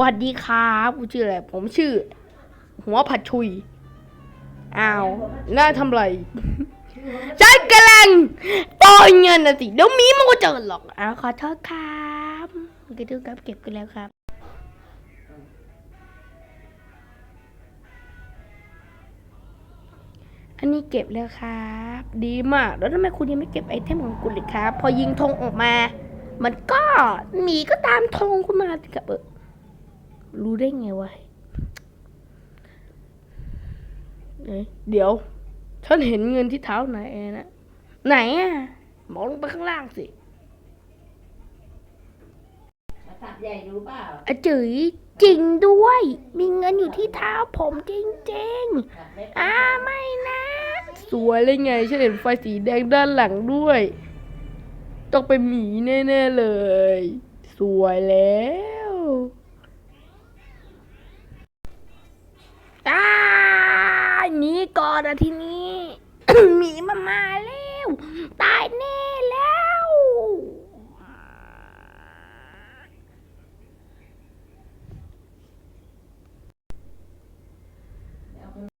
สวัสดีครับกูชื่ออะไรผมชื่อ หัวผัดชุยอ้าวน่าทำไรฉันกำลังปล่อยเงินนะสิเดี๋ยวมีมันก็เจอหรอกอ้าวขอโทษครับกระดูกครับเก็บกันแล้วครับ อันนี้เก็บแล้วครับ ดีมาก แล้วทำไมคุณยังไม่เก็บไอเทมของคุณเลยครับ พอยิงธงออกมา มันก็หมีก็ตามธงคุณมาสิครับเออ รู้ได้ไงวะเอ๊ะเดี๋ยวฉันเห็นเงินที่เท้าไหนายนะ ไหนอะมองลงไปข้างล่างสิมาสับใหญ่รู้เปล่าอาจื๋ยจริงด้วย มีเงินอยู่ที่เท้าผมจริงสับเล็กๆอ่าไม่นะ สวยเลยไง ฉันเห็นไฟสีแดงด้านหลังด้วย ต้องเป็นหมีแน่ ๆ เลย สวยแล้ว ก่อนอะทีนี้ หมีมามาแล้ว ตายแน่